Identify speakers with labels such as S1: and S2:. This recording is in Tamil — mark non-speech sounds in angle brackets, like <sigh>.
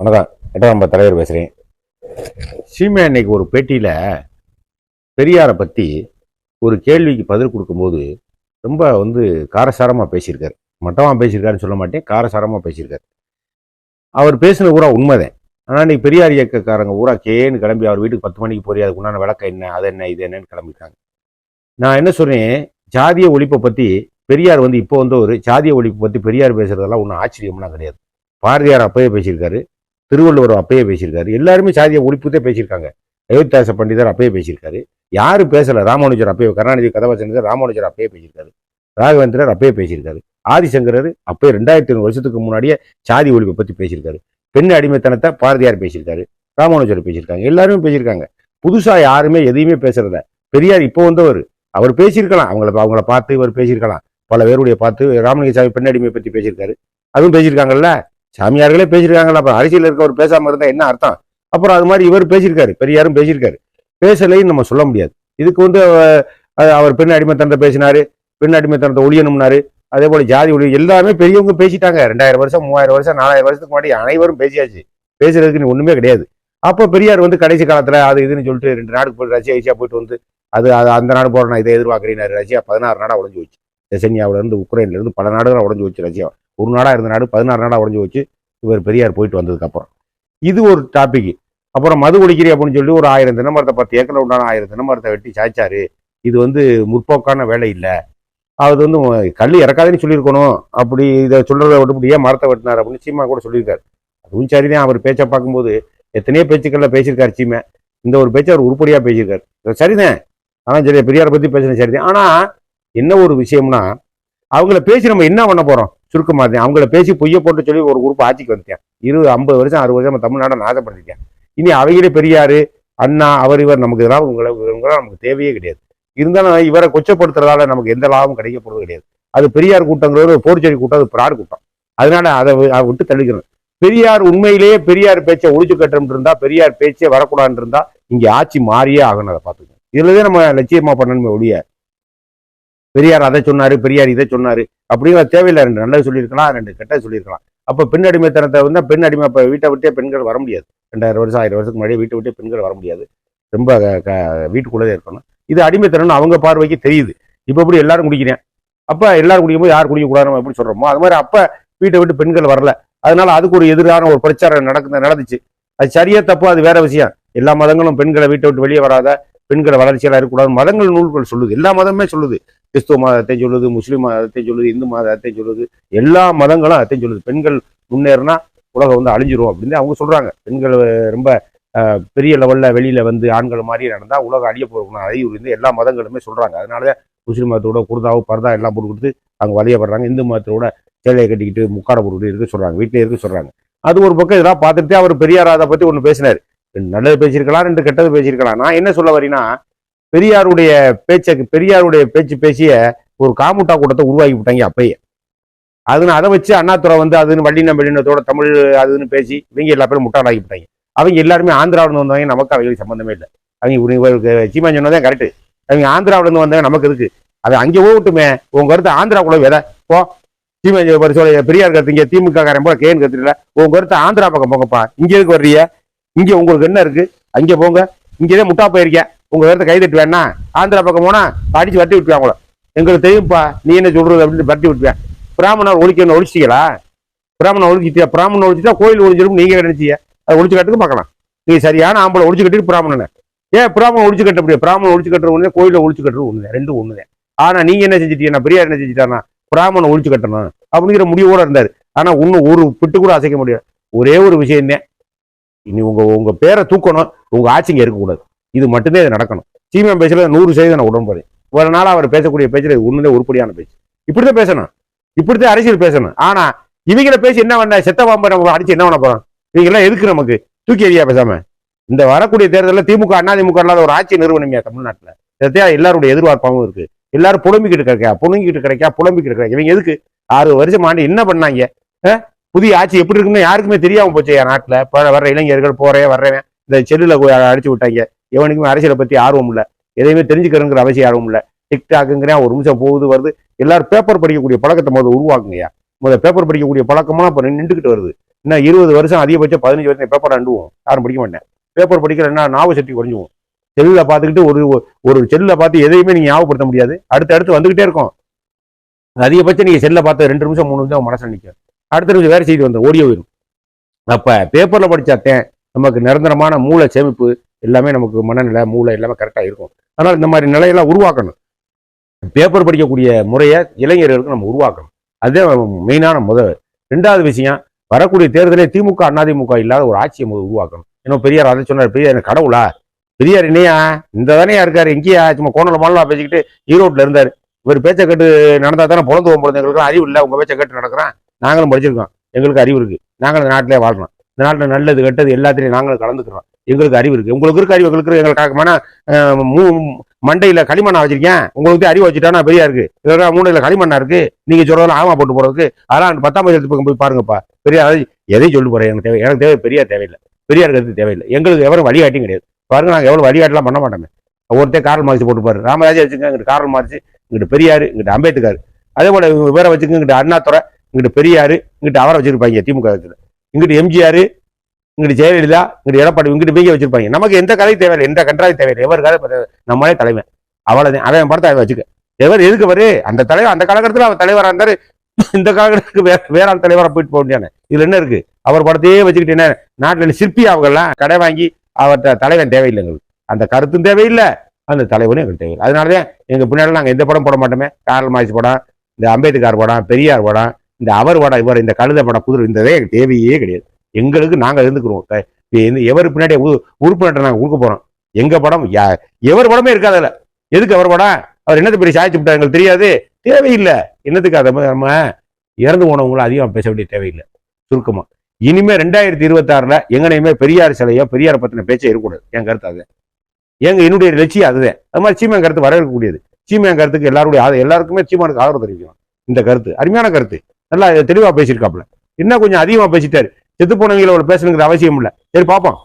S1: வணக்கம். எட்டாம் நம்ம தலைவர் பேசுகிறேன் சீமையா இன்னைக்கு ஒரு பேட்டியில் பெரியாரை பற்றி ஒரு கேள்விக்கு பதில் கொடுக்கும்போது ரொம்ப வந்து காரசாரமாக பேசியிருக்காரு. மட்டமாக பேசியிருக்காருன்னு சொல்ல மாட்டேன். காரசாரமாக பேசியிருக்காரு. அவர் பேசின ஊரா உண்மைதான். ஆனால் இன்னைக்கு பெரியார் இயக்கக்காரங்க ஊரா கேன்னு கிளம்பி அவர் வீட்டுக்கு பத்து மணிக்கு போறீ அதுக்கு உண்டான விளக்கம் என்ன அது என்ன இது என்னன்னு கிளம்பிட்டாங்க. நான் என்ன சொல்கிறேன் ஜாதிய ஒழிப்பை பற்றி பெரியார் வந்து இப்போ வந்து ஒரு ஜாதிய ஒழிப்பை பற்றி பெரியார் பேசுறதெல்லாம் ஒன்றும் ஆச்சரியம்லாம் கிடையாது. பாரதியார் அப்பயே பேசியிருக்காரு. திருவள்ளுவர் அப்பயே பேசியிருக்காரு. எல்லாருமே சாதிய ஒழிப்புத்தே பேசியிருக்காங்க. அயோத்தியாச பண்டிதர் அப்பயே பேசியிருக்காரு. யாரும் பேசல? ராமானுஜர் அப்பயே கருணாநிதி கதாபாசனர் ராமானுஜர் அப்பயே பேசியிருக்காரு. ராகவேந்திரர் அப்பயே பேசியிருக்காரு. ஆதிசங்கரர் அப்பயே ரெண்டாயிரத்தி ஐநூறு வருஷத்துக்கு முன்னாடியே சாதி ஒழிப்பை பற்றி பேசியிருக்காரு. பெண் அடிமைத்தனத்தை பாரதியார் பேசியிருக்காரு. ராமானுஜர் பேசியிருக்காங்க. எல்லாருமே பேசியிருக்காங்க. புதுசாக யாருமே எதையுமே பேசுறத பெரியார் இப்போ வந்தவர். அவர் பேசியிருக்கலாம். அவங்கள அவங்கள பார்த்து இவர் பேசியிருக்கலாம். பல பேருடைய பார்த்து ராமலிங்க சாமி பெண் அடிமை பற்றி பேசியிருக்காரு. அதுவும் பேசியிருக்காங்கல்ல? சாமியார்களே பேசியிருக்காங்களா அப்புறம் அரசியல் இருக்கவர் பேசாமல் இருந்தால் என்ன அர்த்தம்? அப்புறம் அது மாதிரி இவர் பேசியிருக்காரு. பெரியாரும் பேசியிருக்காரு. பேசலைன்னு நம்ம சொல்ல முடியாது. இதுக்கு வந்து அவர் பெண் அடிமைத்தனத்தை பேசினாரு பெண் அடிமைத்தனத்தை ஒழியணும்னாரு. அதே போல ஜாதி ஒளி எல்லாமே பெரியவங்க பேசிட்டாங்க. ரெண்டாயிரம் வருஷம் மூவாயிரம் வருஷம் நாலாயிரம் வருஷத்துக்கு முன்னாடி அனைவரும் பேசியாச்சு. பேசுறதுக்கு நீ ஒண்ணுமே கிடையாது. அப்போ பெரியார் வந்து கடைசி காலத்துல அது இதுன்னு சொல்லிட்டு ரெண்டு நாடுக்கு போய் ரஷ்யா ஈஸியா போயிட்டு வந்து அது அது அந்த நாடு போற நான் இதை எதிர்பார்க்கிறேன் ரஷ்யா. பதினாறு நாடா உடஞ்சு போச்சு. செசன்யாவுல இருந்து உக்ரைன்ல இருந்து பல நாடுகள் உடஞ்சு போச்சு ரஷ்யா ஒரு நாடாக இருந்த நாடு பதினாறு நாடாக உடஞ்சி வச்சு இவர் பெரியார் போயிட்டு வந்ததுக்கப்புறம். இது ஒரு டாபிக் அப்புறம் மது குடிக்கிறி அப்படின்னு சொல்லி ஒரு ஆயிரம் தினமரத்தை பத்து ஏக்கரில் உண்டான ஆயிரம் தினமரத்தை வெட்டி சாய்ச்சாரு. இது வந்து முற்போக்கான வேலை இல்லை. அது வந்து கல் இறக்காதுன்னு சொல்லியிருக்கணும். அப்படி இதை சொல்கிறத விட்டு ஏன் மரத்தை வெட்டினார் அப்படின்னு சீமா கூட சொல்லியிருக்காரு. அதுவும் சரிதான். அவர் பேச்சை பார்க்கும்போது எத்தனையோ பேச்சுக்களில் பேசியிருக்காரு சீமை. இந்த ஒரு பேச்சை அவர் உருப்படியாக பேசியிருக்காரு. சரிதான். ஆனால் சரி பெரியாரை பற்றி பேசுனேன் சரிதான். ஆனால் என்ன ஒரு விஷயம்னா அவங்கள பேசி நம்ம என்ன பண்ண போகிறோம் சுருக்கமாக இருந்தேன். அவங்கள பேசி பொய்ய போட்டு சொல்லி ஒரு குரூப் ஆட்சிக்கு வந்துட்டேன். இருபது ஐம்பது வருஷம் அறுபது வருஷம் தமிழ்நாடை நாசப்படுத்திட்டேன். இனி அவங்களே பெரியாரு அண்ணா அவர் இவர் நமக்கு இதெல்லாம் உங்களை இவங்களாம் நமக்கு தேவையே கிடையாது. இருந்தாலும் இவரை கொச்சப்படுத்துறதால நமக்கு எந்த லாபமும் கிடைக்க போறது கிடையாது. அது பெரியார் கூட்டங்கிறது ஒரு போர்ச்செடி கூட்டம் அது பிரார் கூட்டம். அதனால அதை அதை விட்டு தள்ளிக்கணும் பெரியார் உண்மையிலேயே பெரியார் பேச்சை ஒழிச்சு கட்டம் இருந்தா பெரியார் பேச்சே வரக்கூடாதுன்னு இருந்தா இங்க ஆட்சி மாறியே ஆகணும் அதை பார்த்துக்கணும் இதுலதான் நம்ம லட்சியமா பண்ணணுமே ஒழிய பெரியார் அதை சொன்னாரு பெரியார் இதை சொன்னாரு. அப்படிங்கிற தேவையில்லை ரெண்டு நல்லது சொல்லியிருக்கலாம் ரெண்டு கெட்டது சொல்லியிருக்கலாம். அப்போ பெண் அடிமைத்தனத்தை வந்து பெண் அடிமை இப்போ வீட்டை விட்டே பெண்கள் வர முடியாது. ரெண்டாயிரம் வருஷம் ஆயிரம் வருஷத்துக்கு முன்னாடி வீட்டை விட்டே பெண்கள் வர முடியாது. ரொம்ப க- வீட்டுக்குள்ளதே இருக்கணும். இது அடிமைத்தனம்னு அவங்க பார்வைக்கு தெரியுது. இப்போ எப்படி எல்லாரும் குடிக்கிறேன்? அப்போ எல்லாரும் குடிக்கும்போது யார் குடிக்கக்கூடாதுன்னு எப்படி சொல்கிறோமோ அது மாதிரி அப்போ வீட்டை விட்டு பெண்கள் வரல. அதனால அதுக்கு ஒரு எதிரான ஒரு பிரச்சாரம் நடக்குது நடந்துச்சு. அது சரியா தப்பு அது வேற விஷயம். எல்லா மதங்களும் பெண்களை வீட்டை விட்டு வெளியே வராத பெண்களை வளர்ச்சியெல்லாம் இருக்கக்கூடாது. மதங்கள் நூல்கள் சொல்லுது. எல்லா மதமுமே சொல்லுது. கிறிஸ்துவ மதத்தை சொல்லுது முஸ்லீம் மதத்தை சொல்லுது இந்து மதத்தை சொல்லுது எல்லா மதங்களும் அதையும் சொல்லுது. பெண்கள் முன்னேறினா உலகம் வந்து அழிஞ்சிரும் அப்படின்னு அவங்க சொல்றாங்க. பெண்கள் ரொம்ப பெரிய லெவல்ல வெளியில வந்து ஆண்கள் மாதிரி நடந்தா உலகம் அழிய போகணும் அதை இருந்து எல்லா மதங்களுமே சொல்றாங்க. அதனால முஸ்லீம் மதத்தோட குர்தாவும் பர்தா எல்லாம் போட்டு கொடுத்து அவங்க வழிய வர்றாங்க இந்து மதத்தோட சேலையை கட்டிக்கிட்டு முக்காட போட்டுக்கிட்டு இருக்க சொல்றாங்க. வீட்டிலே இருக்க சொல்றாங்க. அது ஒரு பக்கம் இதெல்லாம் பார்த்துட்டு அவர் பெரியார் அதை பத்தி ஒன்று பேசினார். நல்லது பேசியிருக்கலாம் ரெண்டு கெட்டது பேசியிருக்கலாம். நான் என்ன சொல்ல வரேன்னா பெரியாருடைய பேச்சை பெரியாருடைய பேச்சு பேசிய ஒரு காமுட்டா கூட்டத்தை உருவாக்கி விட்டாங்க அப்பயே. அதுன்னு அதை வச்சு அண்ணாத்துறை வந்து அதுன்னு வள்ளின வெளியினத்தோட தமிழ் அதுன்னு பேசி இவங்க எல்லா பேரும் முட்டாளாக்கி விட்டாங்க. அவங்க எல்லாருமே ஆந்திராவில வந்தவங்க நமக்கு அவங்களுக்கு சம்மந்தமே இல்லை. அவங்க இவரு- இவருக்கு சொன்னதே கரெக்ட் அவங்க ஆந்திராவிலிருந்து வந்தவங்க நமக்கு இருக்கு அது அங்கே போகட்டுமே உங்க கருத்து ஆந்திராக்குள்ள விதை போ. சீமா சொல்ல பெரியார் கருத்து இங்கே திமுக காரன் போல கேன் கருத்துல உங்க கருத்து ஆந்திரா பக்கம் போங்கப்பா. இங்கே இருக்கு வர்றீங்க? இங்கே உங்களுக்கு என்ன இருக்கு? அங்கே போங்க. இங்கேதான் முட்டா போயிருக்கேன். உங்க கருத்தை கை தட்டு வேணா ஆந்திரா பக்கம் போனா அடிச்சு வட்டி விட்டுவாங்க உங்களை. எங்களுக்கு தெரியும்ப்பா நீ என்ன சொல்றது அப்படின்னு வட்டி விட்டுவேன் பிராமணர் ஒழிக்கணும் ஒழிச்சிட்டீங்களா? பிராமணன் ஒழிச்சிட்டியா? பிராமணன் ஒழிச்சிட்டா கோயில் ஒழிச்சிடும் நீங்க நினைச்சீங்க? அதை ஒழிச்சு கட்டுக்கு பார்க்கலாம். நீ சரியான ஆம்பளை ஒழிச்சு கட்டிட்டு பிராமணனை. ஏன் பிராமணன் ஒழிச்சு கட்ட முடியும் பிராமணன் ஒழிச்சு கட்டுற ஒண்ணு கோயில ஒழிச்சு கட்டுறது ஒன்று ரெண்டும் ஒண்ணுதான் ஆனா நீங்க என்ன செஞ்சிட்டீங்கன்னா பெரியார் என்ன செஞ்சிட்டானா பிராமணன் ஒழிச்சு கட்டணும் அப்படிங்கிற முடிவோட இருந்தாரு. ஆனா இன்னும் ஒரு பிட்டு கூட அசைக்க முடியாது. ஒரே ஒரு விஷயம் தான் இனி உங்க உங்க பேரை தூக்கணும். உங்க ஆட்சிங்க இருக்கக்கூடாது. இது மட்டும்தான் இது நடக்கணும். சீமியம் பேசுறது நூறு சதவீதம் நான் ஒரு நாள் அவர் பேசக்கூடிய பேச்சில் இது உருப்படியான பேச்சு. இப்படிதான் பேசணும். இப்படித்தான் அரசியல் பேசணும். ஆனா இவங்கள பேசி என்ன பண்ண செத்த பாம்பு நம்ம அடிச்சு என்ன பண்ண போறோம்? இவங்கெல்லாம் எதுக்கு நமக்கு? தூக்கி எரியா பேசாம. இந்த வரக்கூடிய தேர்தலில் திமுக அதிமுக இல்லாத ஒரு ஆட்சி நிறுவனமே தமிழ்நாட்டில். சத்தியா எல்லாருடைய எதிர்பார்ப்பாகவும் இருக்கு. எல்லாரும் புலம்பிக்கிட்டு கிடைக்கா புலம்பிக்கிட்டு கிடைக்கா புலம்பிக்கிட்டு கிடைக்கா. இவங்க எதுக்கு? ஆறு வருஷம் ஆண்டு என்ன பண்ணாங்க? புதிய ஆட்சி எப்படி இருக்குன்னு யாருக்குமே தெரியாம போச்சு என் நாட்டில். வர்ற இளைஞர்கள் போறேன் வர்றவன். இந்த செல்லில் அடிச்சு விட்டாங்க. எவனுக்குமே அரசியலை பத்தி ஆர்வம் இல்லை. எதையுமே தெரிஞ்சுக்கிறேங்கிற அவசியம் ஆர்வம் இல்லை. டிக்டாக்குங்கிற ஒரு நிமிஷம் போகுது வருது. எல்லாரும் பேப்பர் படிக்கக்கூடிய பழக்கத்தை முதல்ல உருவாக்குங்கய்யா. முதல்ல பேப்பர் படிக்கக்கூடிய பழக்கமா இப்போ நின்றுக்கிட்டு வருது. இன்னும் இருபது வருஷம் அதிகபட்சம் பதினஞ்சு வருஷம் பேப்பர் அண்டுவோம் யாரும் படிக்க மாட்டேன். பேப்பர் படிக்கிறேன்னா நாவ சக்தி குறைஞ்சுவோம் செல்லில் பார்த்துக்கிட்டு ஒரு ஒரு செல்லில் பார்த்து எதையுமே நீங்கள் ஞாபகப்படுத்த முடியாது. அடுத்து அடுத்து வந்துகிட்டே இருக்கும். அதிகபட்சம் நீங்கள் செல்லில் பார்த்து ரெண்டு நிமிஷம் மூணு நிமிஷம் மனசில் நிற்கும் அடுத்த நிமிஷம் வேறு செய்தி வந்து ஓடிய போயிடும் அப்போ பேப்பரில் படித்தாத்தேன் நமக்கு நிரந்தரமான மூளை சேமிப்பு எல்லாமே நமக்கு மனநிலை மூளை எல்லாமே கரெக்டாக இருக்கும். அதனால் இந்த மாதிரி நிலையெல்லாம் உருவாக்கணும். பேப்பர் படிக்கக்கூடிய முறையை இளைஞர்களுக்கு நம்ம உருவாக்கணும். அதுதான் மெயினான முதல். ரெண்டாவது விஷயம் வரக்கூடிய தேர்தலே திமுக அதிமுக இல்லாத ஒரு ஆட்சியை முதல் உருவாக்கணும். இன்னும் பெரியார் அதை சொன்னார் பெரியார் எனக்கு கடவுளா? பெரியார் என்னையா? இந்த தானேயா இருக்காரு? எங்கேயா? சும்மா கோணல மாலா பேசிக்கிட்டு ஈரோட்டில் இருந்தார். இவர் பேச்சை கேட்டு நடந்தா தானே பிறந்து பிறந்த எங்களுக்கு அறிவு இல்லை. உங்கள் பேச்சை கேட்டு நடக்கிறேன். நாங்களும் படிச்சிருக்கோம். எங்களுக்கு அறிவு இருக்குது நாங்களும் இந்த நாட்டிலே வாழ்றோம். இந்த நாட்டில் நல்லது கெட்டது எல்லாத்திலையும் நாங்களும் கலந்துக்கிறோம். எங்களுக்கு அறிவு இருக்கு. உங்களுக்கு இருக்க அறிவு எங்களுக்கு எங்களுக்கு மன மூ- மண்டையில களிமண்ணா வச்சிருக்கேன். உங்களுக்கு அறிவு வச்சுட்டானா பெரியா இருக்கு. இதெல்லாம் மூணையில களிமண்ணா இருக்கு. நீங்க சொல்றதெல்லாம் ஆமா போட்டு போறதுக்கு. அதெல்லாம் பத்தாம் பதி பக்கம் போய் பாருங்கப்பா. பெரியா எதையும் சொல்லி போறேன். எனக்கு தேவை எனக்கு தேவை பெரியார் தேவையில்லை. பெரியா இருக்கிறது தேவையில்லை. எங்களுக்கு எவரும் வழிகாட்டியும் கிடையாது. பாருங்க நாங்கள் எவ்வளவு வழிகாட்டலாம் பண்ண மாட்டோமே. ஒருத்தர் காரல் மார்க்ஸ் போட்டு பாரு. ராமராஜா வச்சுங்க இங்கிட்டு காரல் மார்க்ஸ் இங்கிட்டு பெரியார் இங்கிட்டு அம்பேத்கர். அதே போல வேற வச்சுங்க இங்கிட்டு அண்ணாதுரை இங்கிட்டு பெரியார் இங்கிட்டு அவரை வச்சிருப்பாங்க திமுக இங்கிட்டு எம்ஜிஆர் இங்கிட்டு ஜெயலலிதா இங்கிட்டு எடப்பாடி இங்கிட்டு மீங்க வச்சிருப்பாங்க. நமக்கு எந்த கதை தேவையில்லை எந்த கன்றாதி தேவையில்லை. எவர் கதை நம்மளே தலைவன். அவ்வளோதான் அவன் படத்தை அவன் வச்சுக்க. எவர் எதுக்கு வரு அந்த தலைவர் அந்த காலகட்டத்தில் அவர் தலைவராக இருந்தாரு. <laughs> இந்த காலகட்டத்துக்கு வேற வேற ஆள் தலைவராக போயிட்டு போக முடியாது. இதுல என்ன இருக்கு? அவர் படத்தையே வச்சுக்கிட்டு என்ன? நாட்டில் சிற்பி அவங்கெல்லாம் கடை வாங்கி அவர்கிட்ட தலைவன் தேவையில்லை எங்களுக்கு. அந்த கருத்தும் தேவையில்லை. அந்த தலைவனும் எங்களுக்கு தேவையில்லை. அதனாலதான் எங்க பின்னாடி நாங்கள் எந்த படம் போட மாட்டோமே. காரல் மாய்ஸ் படம் இந்த அம்பேத்கர் படம் பெரியார் படம் இந்த அவர் படம் இவர் இந்த கழுத படம் குதிரை இந்த எங்களுக்கு தேவையே கிடையாது. எங்களுக்கு நாங்கள் இருந்துக்கிறோம். எவர் பின்னாடி உறுப்பினர் நாங்கள் கொடுக்க போகிறோம் எங்கள் படம் யா- எவர் படமே இருக்காது எதுக்கு அவர் படம்? அவர் என்னத்தை பெரிய சாய்ச்சி விட்டார் எங்களுக்கு தெரியாது. தேவையில்லை. என்னத்துக்கு அதை நம்ம இறந்து போனவங்களும் அதிகமாக பேச வேண்டிய தேவையில்லை. சுருக்கமாக இனிமே ரெண்டாயிரத்தி இருபத்தாறுல எங்கனையுமே பெரியார் சிலையோ பெரியார் பத்தின பேச்சே இருக்கக்கூடாது. என் கருத்து அது. எங்க என்னுடைய லட்சியம் அதுதான். அது மாதிரி சீமையன் கருத்து வரவேற்கக்கூடியது. சீமையன் கருத்துக்கு எல்லாருடைய ஆத- எல்லாருக்குமே சீமானுக்கு ஆதரவு தெரிவிக்கணும். இந்த கருத்து. அருமையான கருத்து. நல்லா தெளிவாக பேசியிருக்காப்புல. இன்னும் கொஞ்சம் அதிகமாக பேசிட்டாரு. செத்து போனவங்களோட பேசணுங்கிற அவசியம் இல்லை சரி பார்ப்போம்.